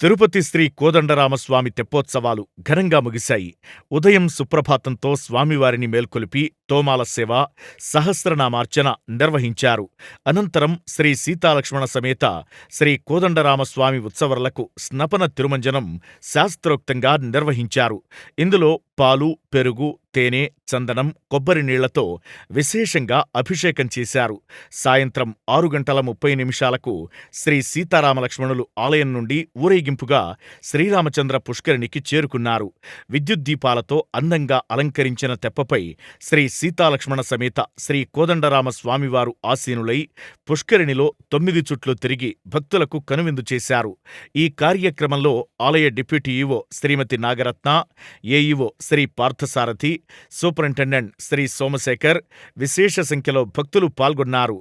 తిరుపతి శ్రీ కోదండరామస్వామి తెప్పోత్సవాలు ఘనంగా ముగిశాయి. ఉదయం సుప్రభాతంతో స్వామివారిని మేల్కొలిపి తోమాల సేవ, సహస్రనామార్చన నిర్వహించారు. అనంతరం శ్రీ సీతాలక్ష్మణ సమేత శ్రీ కోదండరామస్వామి ఉత్సవర్లకు స్నపన తిరుమంజనం శాస్త్రోక్తంగా నిర్వహించారు. ఇందులో పాలు, పెరుగు, తేనె, చందనం, కొబ్బరి నీళ్ళతో విశేషంగా అభిషేకం చేశారు. సాయంత్రం ఆరు గంటల ముప్పై నిమిషాలకు శ్రీ సీతారామలక్ష్మణులు ఆలయం నుండి ఊరేగింపుగా శ్రీరామచంద్ర పుష్కరిణికి చేరుకున్నారు. విద్యుద్దీపాలతో అందంగా అలంకరించిన తెప్పపై శ్రీ సీతాలక్ష్మణ సమేత శ్రీ కోదండరామ స్వామివారు ఆసీనులై పుష్కరిణిలో తొమ్మిది చుట్లు తిరిగి భక్తులకు కనువిందు చేశారు. ఈ కార్యక్రమంలో ఆలయ deputy EO Srimathi Nagaratna, AEO Sri Parthasarathi, superintendent Sri Somasekhar, విశేష సంఖ్యలో భక్తులు పాల్గొన్నారు.